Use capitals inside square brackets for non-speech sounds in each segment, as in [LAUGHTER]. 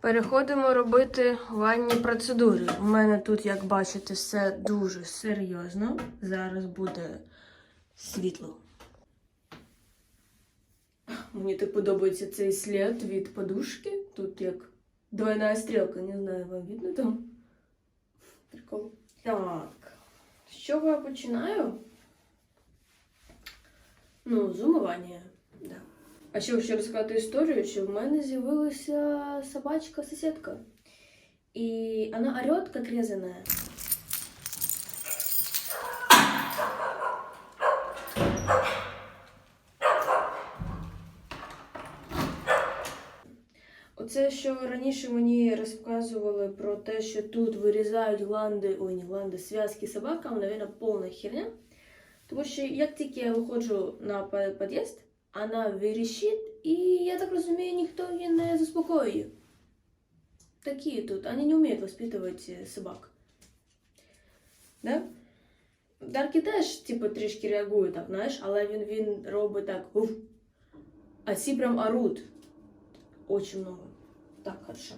Переходимо робити ванні процедури. У мене тут, як бачите, все дуже серйозно. Зараз буде світло. Мені так подобається цей слід від подушки. Тут як двойна стрілка, не знаю, вам видно там. Прикол. Так. З чого я починаю? Ну, з умивання. Да. А ще хочу розказати історію, що в мене з'явилася собачка-сусідка. І вона орет, як резаная. Оце, що раніше мені розказували про те, що тут вирізають гланди, ой, не гланди, зв'язки собакам, мабуть, повна херня. Тому що як тільки я виходжу на під'їзд, вона вирішить, і я так розумію, ніхто її не заспокоює. Такі тут, вони не вміють воспитувати собак. Да? Даркі теж, типу, трішки реагує так, знаєш, але він, він робить так. Уф. А ці прям орут. Очень много. Так, хорошо.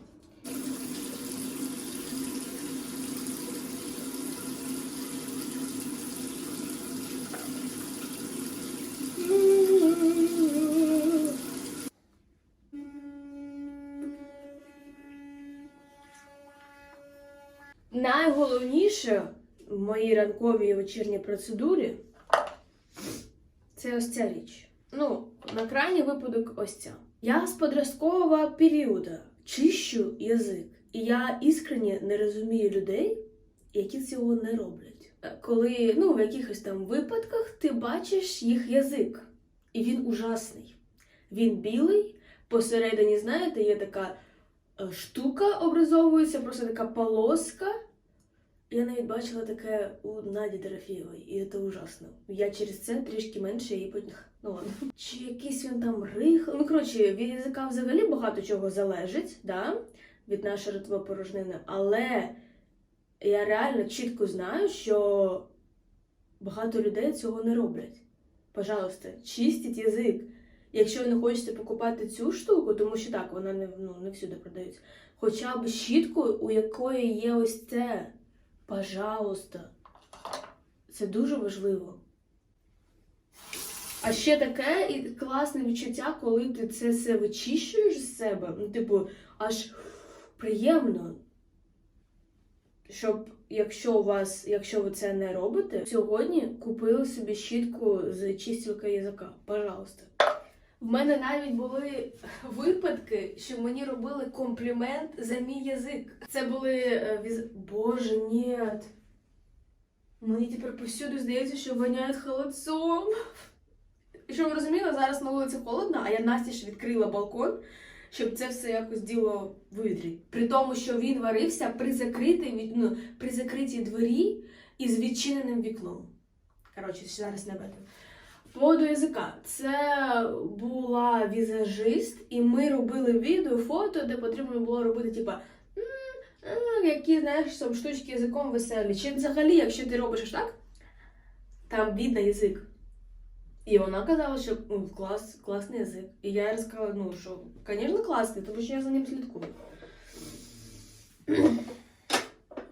Найголовніше в моїй ранковій вечірній процедурі це ось ця річ. Ну, на крайній випадок ось ця. Я з подросткового періоду чищу язик, і я іскренні не розумію людей, які цього не роблять. Коли ну, в якихось там випадках ти бачиш їх язик, і він ужасний. Він білий, посередині, знаєте, є така е, штука образовується, просто така полоска. Я навіть бачила таке у Наді Дорофєвої, і це ужасно. Я через це трішки менше її потім. Ну ладно. Чи якийсь він там рих. Ну, коротше, від язика взагалі багато чого залежить, да? від нашої ротової порожнини, але я реально чітко знаю, що багато людей цього не роблять. Пожалуйста, чистіть язик. Якщо ви не хочете покупати цю штуку, тому що так, вона не, ну, не всюди продається, хоча б щітку, у якої є ось це. Пожалуйста. Це дуже важливо. А ще таке і класне відчуття, коли ти це все вичищуєш з себе. Ну, типу, аж приємно. Щоб, якщо у вас, якщо ви це не робите, сьогодні купили собі щітку з чистілка язика. Пожалуйста. В мене навіть були [LAUGHS] випадки, що мені робили комплімент за мій язик. Це були е, віз... Боже, ні. Мені тепер повсюди здається, що воняє холодцом. І що ви розуміли, зараз на вулиці холодно, а я настіж відкрила балкон, щоб це все якось діло вивітрити. При тому, що він варився при закритій, ну, при закритій двері і з відчиненим вікном. Коротше, зараз не. По поводу язика. Це була візажист, і ми робили відео, фото, де потрібно було робити, типа, які, знаєш, там штучки язиком веселі. Чи взагалі, якщо ти робиш аж так, там видно язик. І вона казала, що ну, клас, класний язик. І я їй розказала, ну, що, звісно, класний, тому що я за ним слідкую.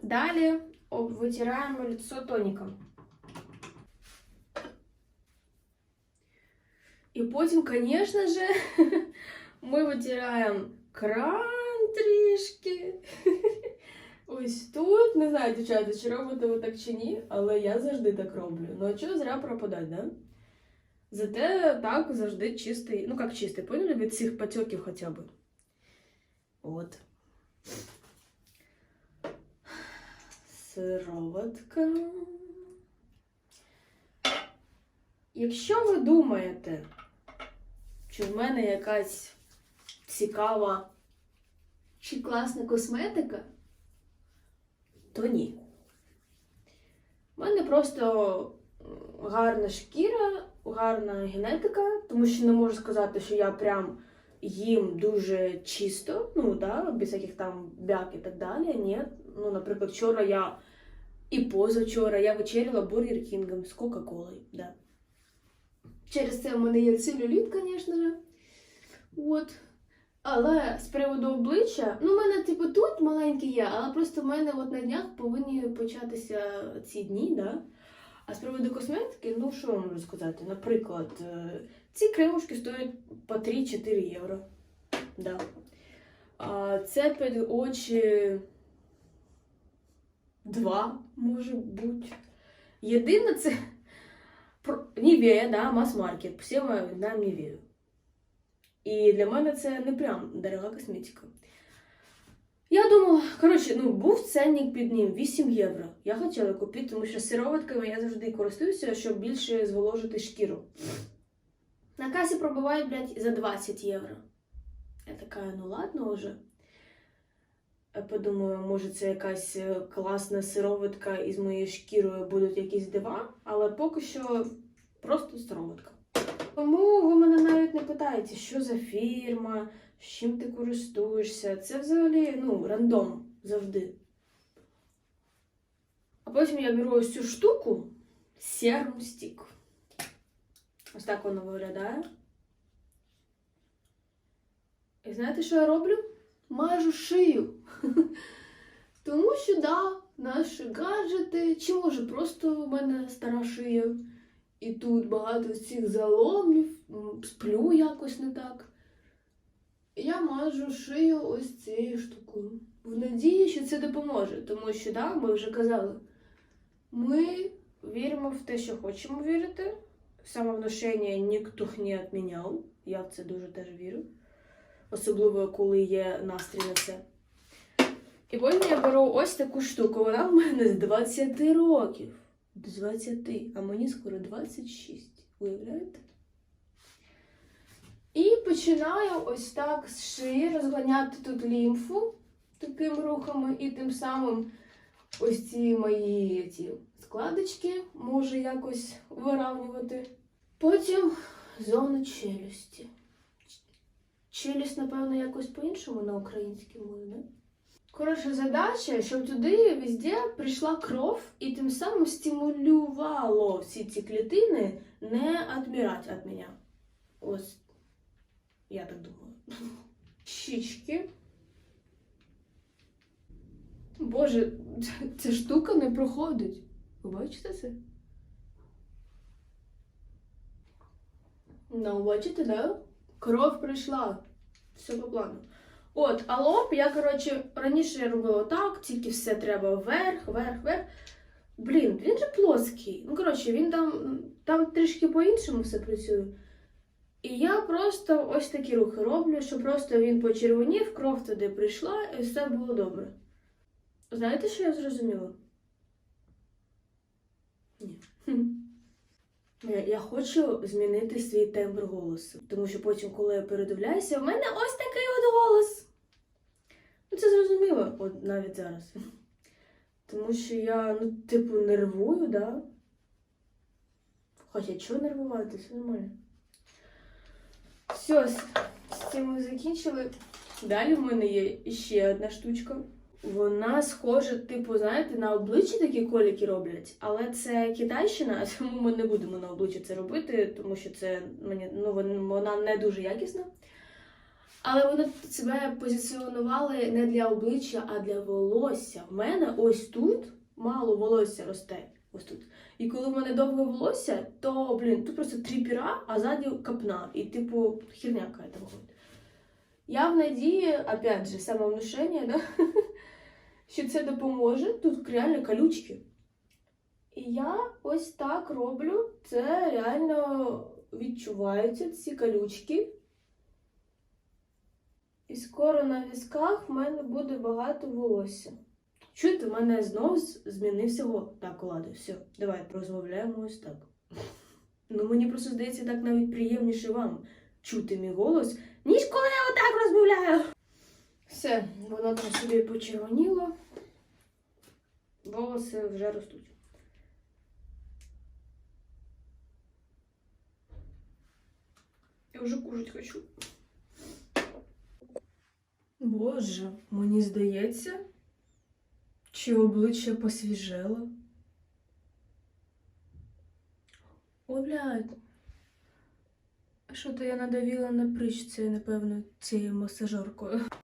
Далі витираємо лицо тоніком. І потім, звісно же, [LAUGHS] ми витираємо кран трішки. [LAUGHS] Ось тут. Не знаю, дівчата, чи робите ви так чи ні, але я завжди так роблю. Ну а чого зря пропадати, да? Зате так завжди чистий, ну як чистий, поняли? Від всіх потеків хоча б. От. Сироватка. Якщо ви думаєте, чи в мене якась цікава чи класна косметика, то ні. У мене просто гарна шкіра, гарна генетика, тому що не можу сказати, що я прям їм дуже чисто, ну да, без яких там бяк і так далі. Ні. Ну, наприклад, вчора я і позавчора я вечеряла бургер Кінгом з Кока-Колою. Да. Через це в мене є целюліт, звісно. От. Але з приводу обличчя, ну, в мене, типу, тут маленький є, але просто в мене от на днях повинні початися ці дні, да? А з приводу косметики, ну що я можу сказати? Наприклад, е, ці кремушки стоять по 3-4 євро. Да. А це під очі 2, може бути. Єдине це Нівея, да, мас-маркет. Всі ми знаємо Нівею. І для мене це не прям дорога косметика. Я думала, коротше, ну був ценник під ним 8 євро. Я хотіла купити, тому що сироватками я завжди користуюся, щоб більше зволожити шкіру. На касі пробивають, блядь, за 20 євро. Я така, ну ладно вже. Подумаю, може це якась е, класна сироватка із моєю шкірою будуть якісь дива, але поки що просто сироватка. Тому ви мене навіть не питаєте, що за фірма, з чим ти користуєшся. Це взагалі ну, рандом завжди. А потім я беру ось цю штуку Serum Stick. Ось так воно виглядає. І знаєте, що я роблю? Мажу шию. [LAUGHS] Тому що, да, наші гаджети, чи може просто в мене стара шия. І тут багато цих заломів, сплю якось не так. Я мажу шию ось цією штукою. В надії, що це допоможе, тому що, да, ми вже казали, ми віримо в те, що хочемо вірити. Самовношення ніхто не відміняв. Я в це дуже теж вірю. Особливо, коли є настрій на це. І потім я беру ось таку штуку. Вона в мене з 20 років. 20, а мені скоро 26. Уявляєте? І починаю ось так з шиї розганяти тут лімфу такими рухами, і тим самим ось ці мої ці складочки можу якось виравнювати. Потім зона челюсті. Челюсть, напевно, якось по-іншому на українській мові, не? Коротше, задача, щоб туди везде прийшла кров і тим самим стимулювало всі ці клітини не відмирати від мене. Ось, я так думаю. Щічки. Боже, ця штука не проходить. Ви бачите це? Ну, бачите, да? Кров прийшла. Все по плану. От, а лоб, я, коротше, раніше я робила так, тільки все треба вверх, вверх, вверх. Блін, він же плоский. Ну, коротше, він там, там трішки по-іншому все працює. І я просто ось такі рухи роблю, що просто він почервонів, кров туди прийшла, і все було добре. Знаєте, що я зрозуміла? Ні. [LAUGHS] Я, хочу змінити свій тембр голосу, тому що потім, коли я передивляюся, в мене ось такий от голос. Ну, це зрозуміло, от навіть зараз. Тому що я, ну, типу, нервую, да? Хоча чого нервувати, все нормально. Все, з цим ми закінчили. Далі в мене є ще одна штучка. Вона схожа, типу, знаєте, на обличчі такі коліки роблять, але це китайщина, [LAUGHS] тому ми не будемо на обличчі це робити, тому що це мені ну вона не дуже якісна. Але вони себе позиціонували не для обличчя, а для волосся. В мене ось тут мало волосся росте. Ось тут. І коли в мене довге волосся, то, блін, тут просто три піра, а ззаді капна. І, типу, херня какая-то виходить. Я в надії, опять же, самовнушення, да? [LAUGHS] що це допоможе. Тут реально колючки. І я ось так роблю. Це реально відчуваються ці колючки. І скоро на візках в мене буде багато волосся. Чуєте, в мене знову змінився голос. Так, ладно, все, давай розмовляємо ось так. Ну, мені просто здається, так навіть приємніше вам чути мій голос, ніж коли я отак розмовляю. Все, воно там собі почервоніло. Волоси вже ростуть. Я вже кушать хочу. Боже, мені здається, чи обличчя посвіжело. О, блядь. Що то я надавіла на прищ цією, напевно, цією масажоркою.